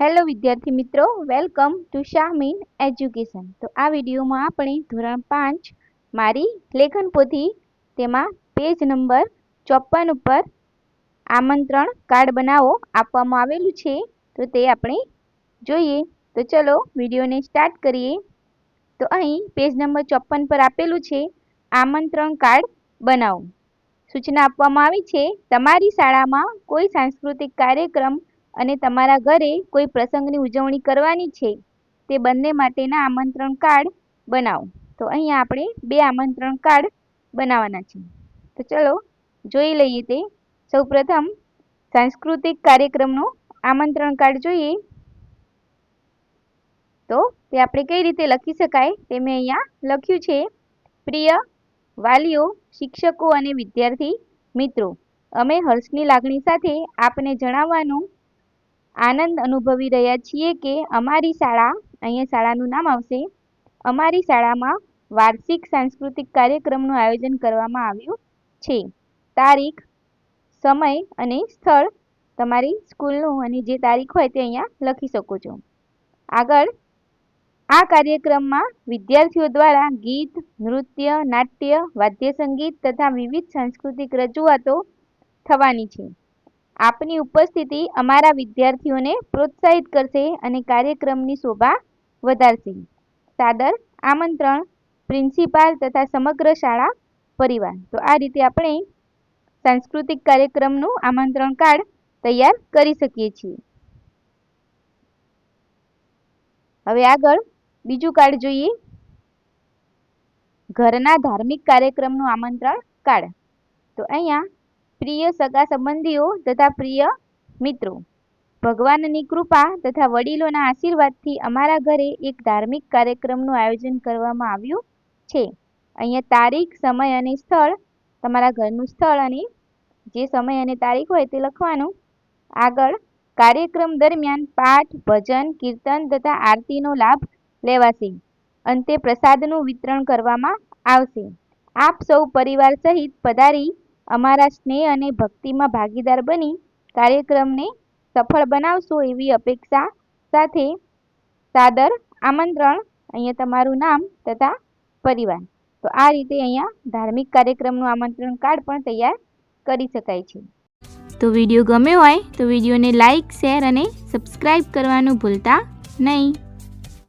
Hello વિદ્યાર્થી મિત્રો. Welcome to શામીન education તો આ વિડીયોમાં આપણે ધોરણ પાંચ મારી લેખન પોથી, તેમાં પેજ નંબર ચોપન ઉપર આમંત્રણ કાર્ડ બનાવો આપવામાં આવેલું છે. તો તે આપણે જોઈએ. તો ચલો, વિડીયોને સ્ટાર્ટ કરીએ. તો અહીં પેજ નંબર ચોપન પર આપેલું છે, આમંત્રણ કાર્ડ બનાવો. સૂચના આપવામાં આવી છે, તમારી શાળામાં કોઈ સાંસ્કૃતિક કાર્યક્રમ અને તમારા ઘરે કોઈ પ્રસંગની ઉજવણી કરવાની છે, તે બંને માટેના આમંત્રણ કાર્ડ બનાવો. તો અહીંયા આપણે બે આમંત્રણ કાર્ડ બનાવવાના છે. તો ચલો, જોઈ લઈએ તે. સૌપ્રથમ, સાંસ્કૃતિક કાર્યક્રમનું આમંત્રણ કાર્ડ જોઈએ. તો તે આપણે કઈ રીતે લખી શકાય તે મેં અહીંયા લખ્યું છે. પ્રિય વાલીઓ, શિક્ષકો અને વિદ્યાર્થી મિત્રો, અમે હર્ષની લાગણી સાથે આપને જણાવવાનું આનંદ અનુભવી રહ્યા છીએ કે અમારી શાળા, અહીંયા શાળાનું નામ આવશે, અમારી શાળામાં વાર્ષિક સાંસ્કૃતિક કાર્યક્રમનું આયોજન કરવામાં આવ્યું છે. તારીખ, સમય અને સ્થળ તમારી સ્કૂલનું અને જે તારીખ હોય તે અહીંયા લખી શકો છો. આગળ, આ કાર્યક્રમમાં વિદ્યાર્થીઓ દ્વારા ગીત, નૃત્ય, નાટ્ય વાદ્ય સંગીત તથા વિવિધ સાંસ્કૃતિક રજૂઆતો થવાની છે. આપની ઉપસ્થિતિ અમારા વિદ્યાર્થીઓને પ્રોત્સાહિત કરશે અને કાર્યક્રમની શોભા વધારશે. સાદર, આમંત્રણ, પ્રિન્સિપાલ તથા સમગ્ર શાળા, પરિવાર. તો આ રીતે આપણે સાંસ્કૃતિક કાર્યક્રમનું આમંત્રણ કાર્ડ તૈયાર કરી શકીએ છીએ. હવે આગળ બીજું કાર્ડ જોઈએ. ઘરના ધાર્મિક કાર્યક્રમનું આમંત્રણ કાર્ડ. તો અહીંયા પ્રિય સગા સંબંધીઓ તથા પ્રિય મિત્રો. ભગવાનની કૃપા તથા વડીલોના આશીર્વાદથી અમારા ઘરે એક ધાર્મિક કાર્યક્રમનું આયોજન કરવામાં આવ્યું છે. અહીંયા તારીખ, સમય અને સ્થળ, તમારા ઘરનું સ્થળ અને જે સમય અને તારીખ હોય તે લખવાનું. આગળ, કાર્યક્રમ દરમિયાન પાઠ, ભજન, કીર્તન તથા આરતીનો લાભ લેવાશે. અંતે પ્રસાદનું વિતરણ કરવામાં આવશે. આપ સૌ પરિવાર સહિત પધારી અમારા સ્નેહ અને ભક્તિમાં ભાગીદાર બની કાર્યક્રમને સફળ બનાવશો એવી અપેક્ષા સાથે સાદર આમંત્રણ. અહીંયા તમારું નામ તથા પરિવાર. તો આ રીતે અહીંયા ધાર્મિક કાર્યક્રમનું આમંત્રણ કાર્ડ પણ તૈયાર કરી શકાય છે. તો વીડિયો ગમ્યો હોય તો વિડીયોને લાઇક શેર અને સબસ્ક્રાઈબ કરવાનું ભૂલતા નહીં.